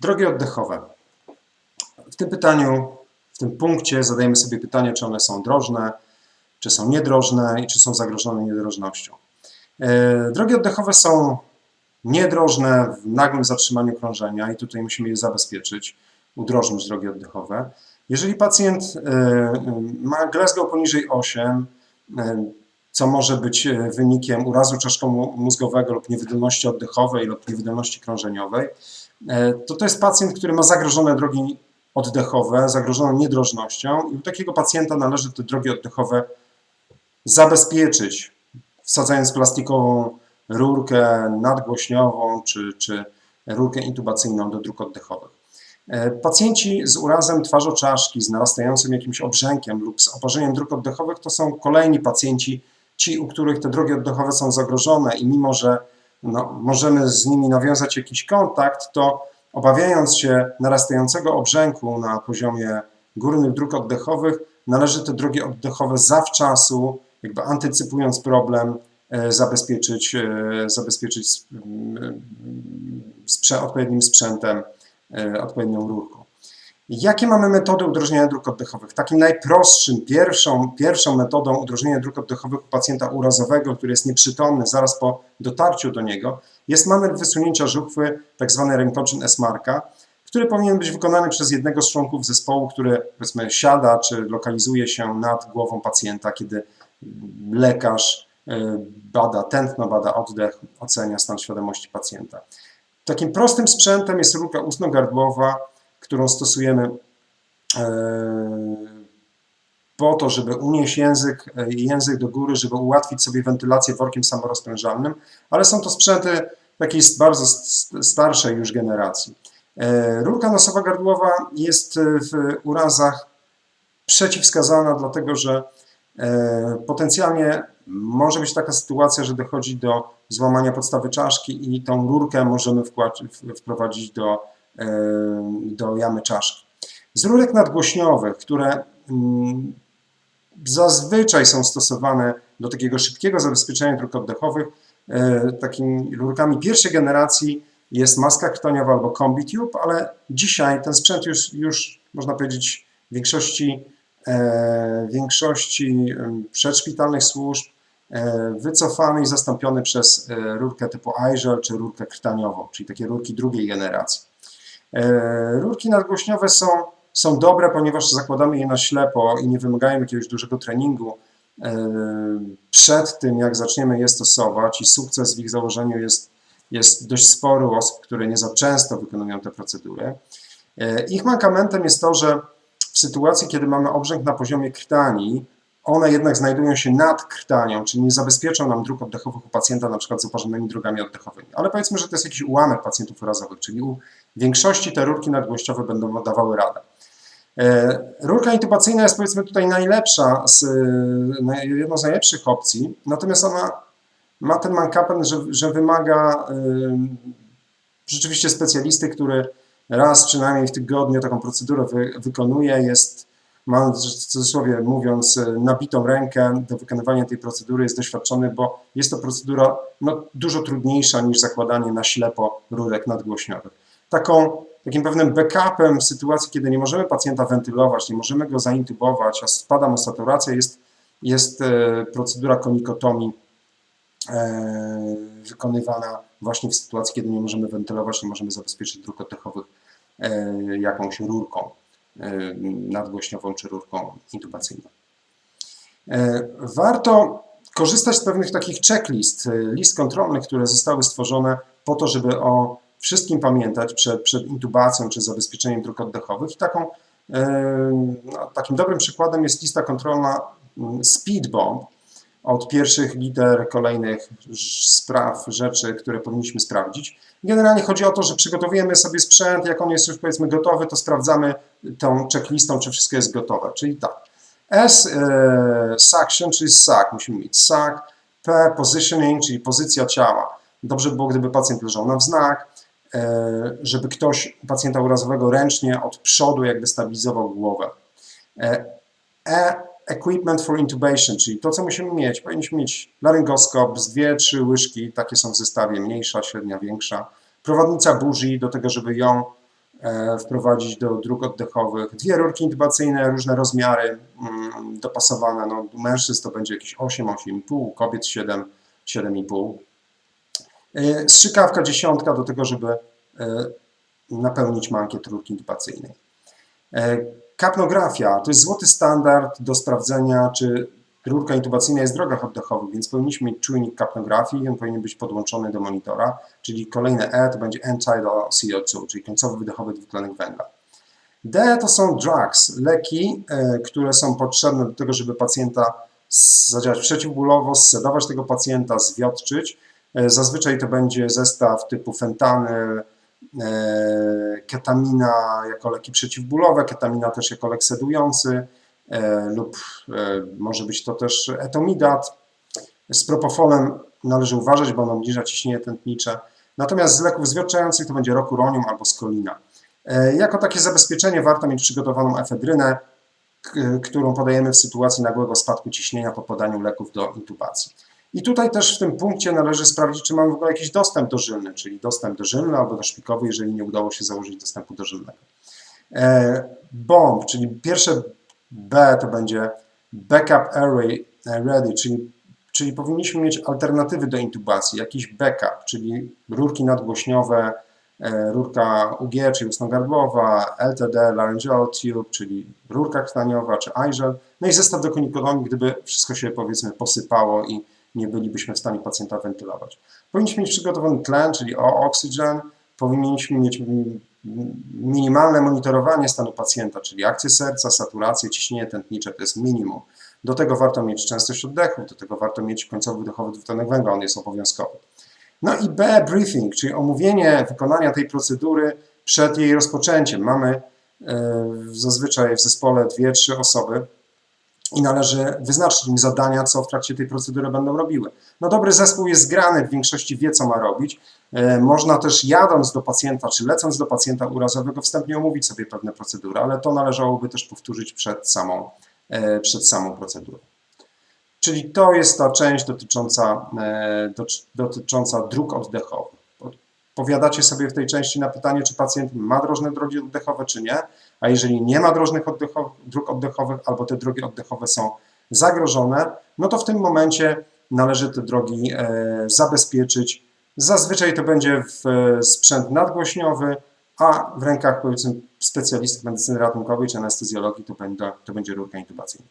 Drogi oddechowe. W tym pytaniu, w tym punkcie zadajemy sobie pytanie, czy one są drożne, czy są niedrożne i czy są zagrożone niedrożnością. E, Drogi oddechowe są niedrożne w nagłym zatrzymaniu krążenia i tutaj musimy je zabezpieczyć, udrożnić drogi oddechowe. Jeżeli pacjent e, ma Glasgow poniżej 8, e, co może być e, wynikiem urazu czaszkomózgowego lub niewydolności oddechowej lub niewydolności krążeniowej, e, to to jest pacjent, który ma zagrożone drogi oddechowe, zagrożoną niedrożnością i u takiego pacjenta należy te drogi oddechowe zabezpieczyć, wsadzając plastikową rurkę nadgłośniową czy, czy rurkę intubacyjną do dróg oddechowych. E, Pacjenci z urazem twarzoczaszki, z narastającym jakimś obrzękiem lub z oparzeniem dróg oddechowych to są kolejni pacjenci, ci, u których te drogi oddechowe są zagrożone i mimo, że no, możemy z nimi nawiązać jakiś kontakt, to obawiając się narastającego obrzęku na poziomie górnych dróg oddechowych, należy te drogi oddechowe zawczasu, jakby antycypując problem, e, zabezpieczyć, e, zabezpieczyć sprze- odpowiednim sprzętem, e, odpowiednią rurką. Jakie mamy metody udrożnienia dróg oddechowych? Takim najprostszym, pierwszą, pierwszą metodą udrożnienia dróg oddechowych u pacjenta urazowego, który jest nieprzytomny zaraz po dotarciu do niego, jest moment wysunięcia żuchwy, tak zwany rękoczyn Esmarka, który powinien być wykonany przez jednego z członków zespołu, który powiedzmy siada czy lokalizuje się nad głową pacjenta, kiedy lekarz y, bada tętno, bada oddech, ocenia stan świadomości pacjenta. Takim prostym sprzętem jest rurka ustno-gardłowa, którą stosujemy e, po to, żeby unieść język, e, język do góry, żeby ułatwić sobie wentylację workiem samorozprężalnym, ale są to sprzęty takiej bardzo starszej już generacji. E, Rurka nosowa gardłowa jest w urazach przeciwwskazana, dlatego że potencjalnie może być taka sytuacja, że dochodzi do złamania podstawy czaszki i tą rurkę możemy wprowadzić do, do jamy czaszki. Z rurek nadgłośniowych, które mm, zazwyczaj są stosowane do takiego szybkiego zabezpieczenia dróg oddechowych, e, takimi rurkami pierwszej generacji jest maska krtoniowa albo CombiTube, ale dzisiaj ten sprzęt już, już można powiedzieć w większości, e, większości em, przedszpitalnych służb e, wycofany i zastąpiony przez rurkę typu iGel czy rurkę krtaniową, czyli takie rurki drugiej generacji. E, Rurki nadgłośniowe są, są dobre, ponieważ zakładamy je na ślepo i nie wymagają jakiegoś dużego treningu e, przed tym, jak zaczniemy je stosować i sukces w ich założeniu jest, jest dość spory osób, które nie za często wykonują te procedury. E, Ich mankamentem jest to, że w sytuacji, kiedy mamy obrzęk na poziomie krtani, one jednak znajdują się nad krtanią, czyli nie zabezpieczą nam dróg oddechowych u pacjenta na przykład z oparzonymi drogami oddechowymi. Ale powiedzmy, że to jest jakiś ułamek pacjentów urazowych, czyli u większości te rurki nadgłośniowe będą dawały radę. E, Rurka intubacyjna jest powiedzmy tutaj najlepsza, z, naj- jedną z najlepszych opcji, natomiast ona ma ten mankament, że, że wymaga ym, rzeczywiście specjalisty, który raz przynajmniej w tygodniu taką procedurę wy, wykonuje, jest, ma w cudzysłowie mówiąc e, nabitą rękę do wykonywania tej procedury, jest doświadczony, bo jest to procedura no, dużo trudniejsza niż zakładanie na ślepo rurek nadgłośniowych. Taką, takim pewnym backupem w sytuacji, kiedy nie możemy pacjenta wentylować, nie możemy go zaintubować, a spada mu saturacja, jest, jest e, procedura konikotomii e, wykonywana właśnie w sytuacji, kiedy nie możemy wentylować, nie możemy zabezpieczyć dróg oddechowych jakąś rurką nadgłośniową czy rurką intubacyjną. E, Warto korzystać z pewnych takich checklist, e, list kontrolnych, które zostały stworzone po to, żeby o wszystkim pamiętać przed, przed intubacją czy zabezpieczeniem dróg oddechowych. I taką, e, no, takim dobrym przykładem jest lista kontrolna mm, Speedbomb, od pierwszych liter kolejnych spraw, rzeczy, które powinniśmy sprawdzić. Generalnie chodzi o to, że przygotowujemy sobie sprzęt, jak on jest już powiedzmy gotowy, to sprawdzamy tą checklistą, czy wszystko jest gotowe. Czyli tak, S, e, suction, czyli suck, musimy mieć suck, P, positioning, czyli pozycja ciała. Dobrze by było, gdyby pacjent leżał na wznak, e, żeby ktoś pacjenta urazowego ręcznie od przodu jakby stabilizował głowę. E, E, equipment for intubation, czyli to, co musimy mieć. Powinniśmy mieć laryngoskop z dwie, trzy łyżki, takie są w zestawie, mniejsza, średnia, większa. Prowadnica buzi do tego, żeby ją e, wprowadzić do dróg oddechowych. Dwie rurki intubacyjne, różne rozmiary mm, dopasowane. No, u mężczyzn to będzie jakieś 8, 8,5, u kobiet 7, 7,5. E, Strzykawka dziesiątka do tego, żeby e, napełnić mankiet rurki intubacyjnej. Kapnografia to jest złoty standard do sprawdzenia, czy rurka intubacyjna jest w drogach oddechowych, więc powinniśmy mieć czujnik kapnografii, on powinien być podłączony do monitora, czyli kolejne E to będzie end-tidal CO2, czyli końcowy wydechowy dwutlenek węgla. D to są drugs, leki, e, które są potrzebne do tego, żeby pacjenta zadziałać przeciwbólowo, zsedować tego pacjenta, zwiotczyć. E, Zazwyczaj to będzie zestaw typu fentanyl, ketamina jako leki przeciwbólowe, ketamina też jako lek sedujący e, lub e, może być to też etomidat. Z propofolem należy uważać, bo on obniża ciśnienie tętnicze. Natomiast z leków zwiotczających to będzie rokuronium albo skolina. E, Jako takie zabezpieczenie warto mieć przygotowaną efedrynę, którą podajemy w sytuacji nagłego spadku ciśnienia po podaniu leków do intubacji. I tutaj też w tym punkcie należy sprawdzić, czy mamy w ogóle jakiś dostęp dożylny, czyli dostęp dożylny albo doszpikowy, jeżeli nie udało się założyć dostępu dożylnego. E, BOMB, czyli pierwsze B to będzie Backup Array Ready, czyli, czyli powinniśmy mieć alternatywy do intubacji, jakiś backup, czyli rurki nadgłośniowe, e, rurka UG, czyli ustnogardłowa, LTD, laryngeal tube, czyli rurka krtaniowa, czy iGel, no i zestaw do konikonomii, gdyby wszystko się powiedzmy posypało i nie bylibyśmy w stanie pacjenta wentylować. Powinniśmy mieć przygotowany tlen, czyli O-oxygen, powinniśmy mieć minimalne monitorowanie stanu pacjenta, czyli akcję serca, saturację, ciśnienie tętnicze, to jest minimum. Do tego warto mieć częstość oddechów, do tego warto mieć końcowy wydechowy dwutlenek węgla, on jest obowiązkowy. No i B, briefing, czyli omówienie wykonania tej procedury przed jej rozpoczęciem. Mamy e, zazwyczaj w zespole dwie, trzy osoby i należy wyznaczyć im zadania, co w trakcie tej procedury będą robiły. No dobry zespół jest zgrany, w większości wie, co ma robić. E, Można też jadąc do pacjenta, czy lecąc do pacjenta urazowego, wstępnie omówić sobie pewne procedury, ale to należałoby też powtórzyć przed samą, e, przed samą procedurą. Czyli to jest ta część dotycząca, e, dotycząca dróg oddechowych. Powiadacie sobie w tej części na pytanie, czy pacjent ma drożne drogi oddechowe, czy nie, a jeżeli nie ma drożnych oddechowych, dróg oddechowych albo te drogi oddechowe są zagrożone, no to w tym momencie należy te drogi e, zabezpieczyć. Zazwyczaj to będzie w e, sprzęt nadgłośniowy, a w rękach powiedzmy specjalistów medycyny ratunkowej czy anestezjologii to to będzie rurka intubacyjna.